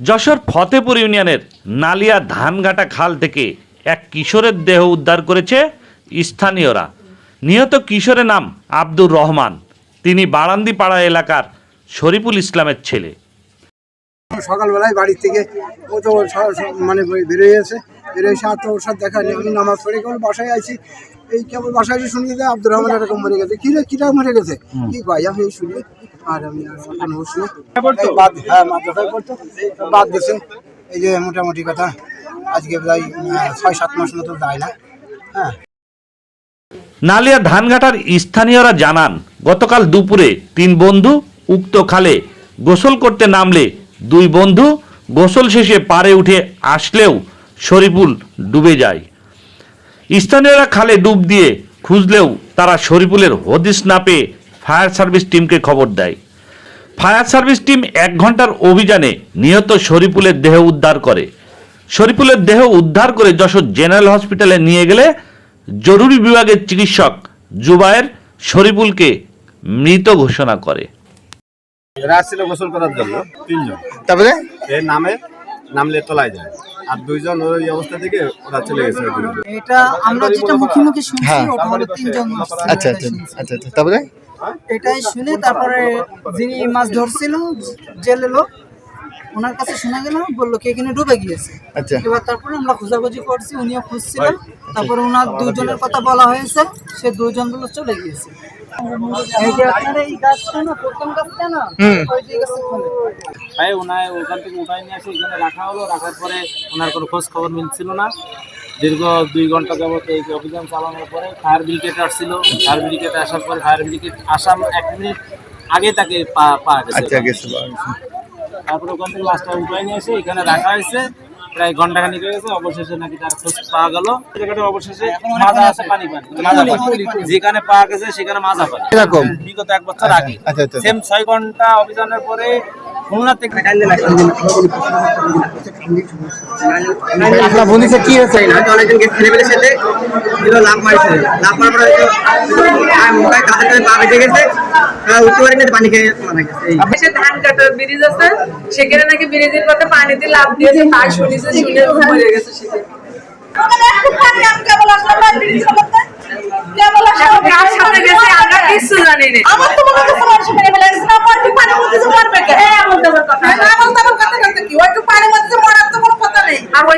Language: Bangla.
যশোর ফতেপুর ইউনিয়নের নালিয়া ধানঘাটা খাল থেকে এক কিশোরের দেহ উদ্ধার করেছে স্থানীয়রা। নিহত কিশোরের নাম আব্দুর রহমান। তিনি বারান্দিপাড়া এলাকার শরীফুল ইসলামের ছেলে। সকালবেলায় বাড়ির থেকে ও তো মানে বেরোয় এসে বেরোয় এসে আর তো ওর সাথে দেখা নেই। আমি নামাজ পড়ে কেবল বাসায় আছি এই কেবল বাসায় এসে শুনি যে আব্দুর রহমান এরকম মরে গেছে। কি রে কিটা মরে গেছে? কি ভাই আমি এই শুনি। আর আমি আর কোনো হুঁশ বাদ হ্যাঁ মাদ্রাসায় পড়তো। বাদ গেছে এই যে মোটামুটি কথা আজকে প্রায় ছয় সাত মাস মতো যায় না। হ্যাঁ। নালিয়া ধানঘাটার স্থানীয়রা জানান গতকাল দুপুরে তিন বন্ধু উক্ত খালে গোসল করতে নামলে দুই বন্ধু গোসল শেষে পারে উঠে আসলেও শরীফুল ডুবে যায়। স্থানীয়রা খালে ডুব দিয়ে খুঁজলেও তারা শরীফুলের হদিস না পেয়ে ফায়ার সার্ভিস টিমকে খবর দেয়। ফায়ার সার্ভিস টিম এক ঘণ্টার অভিযানে নিহত শরীফুলের দেহ উদ্ধার করে। শরীফুলের দেহ উদ্ধার করে যশোর জেনারেল হসপিটালে নিয়ে গেলে জরুরি বিভাগের চিকিৎসক জুবায়ের শরীফুলকে মৃত ঘোষণা করে। এরা আসছিল গোসল করার জন্য তিনজন। তারপরে? এর নামে নামলে তোলায় যায়। আর দুইজন ওর এই অবস্থা থেকে ওরা চলে গেছে এটা আমরা যেটা মুখে মুখে শুনছি হ্যাঁ। ওটা হলো তিনজন আচ্ছা এটাই আচ্ছা আচ্ছা আচ্ছা। তারপরে? এটাই শুনে তারপরে যিনি মাছ ধরছিল জেলে লোক ওনার কাছে শোনা গেল বলল কি এখানে ডুবে গিয়েছে। আচ্ছা। এবার তারপরে আমরা খোঁজাখুঁজি করছি উনিও খুঁজছিলেন। তারপরে ওনার দুজনের কথা বলা হয়েছে সে দুজন বলল চলে গিয়েছে। এই যে আপনার এই গাছটা না প্রথম গাছটা না ওই যে গাছের ফলে। ভাই ওনার ওখান থেকে নিয়ে আসে এখানে রাখা হলো রাখার পরে ওনার কোনো খোঁজ খবর মিলছিল না। দীর্ঘ দুই ঘণ্টা যাবত এই অভিযান চালানোর পরে ফায়ার ব্রিগেড আসছিল। ফায়ার ব্রিগেড আসার পরে ফায়ার ব্রিগেড আসাম এক মিনিট আগে তাকে পা পাওয়া গেছে। আচ্ছা গেছে তারপরে ওখান থেকে লাস্টটা উঠাই নিয়ে এসে এখানে রাখা হয়েছে। প্রায় ঘণ্টা খানিক হয়ে গেছে অবশেষে নাকি তার খোঁজ পাওয়া গেল। জায়গাটা অবশেষে মাজা আছে পানি পানি। মাজা পানি। যেখানে পাওয়া গেছে সেখানে মাজা পানি। এরকম? বিগত এক বছর আগে। আচ্ছা আচ্ছা সেম ছয় ঘণ্টা অভিযানের পরে খুলনা থেকে আপনার বন্ধুতে কি হয়েছে? অনেকজন গেছে ছেলেপেলের সাথে লাভ মারছে। লাভ মারার পরে পা বেঁচে গেছে। উঠতে পারি পানি খেয়ে মারা গেছে। ধান কাটার ব্রিজ আছে সেখানে নাকি ব্রিজের পথে পানিতে লাভ দিয়েছে তার শুনেছে শুনে মরে গেছে সেখানে কার সাথে গেছে আমরা কিচ্ছু জানি না আমার তো মনে হচ্ছে মানুষ মেরে ফেলে গেছে না আমার কি পানির মধ্যে যে মরবে কে হ্যাঁ এমন তেমন কথা হ্যাঁ, এমন তেমন কথা বলতে কি ওই তো পানির মধ্যে যে মরার তো কোনো কথা নেই আর ওই তো সীসা আমরা দেখেছে তো আরে দিদি মানে একটু পানির মধ্যে মরবে আর আমার কেমন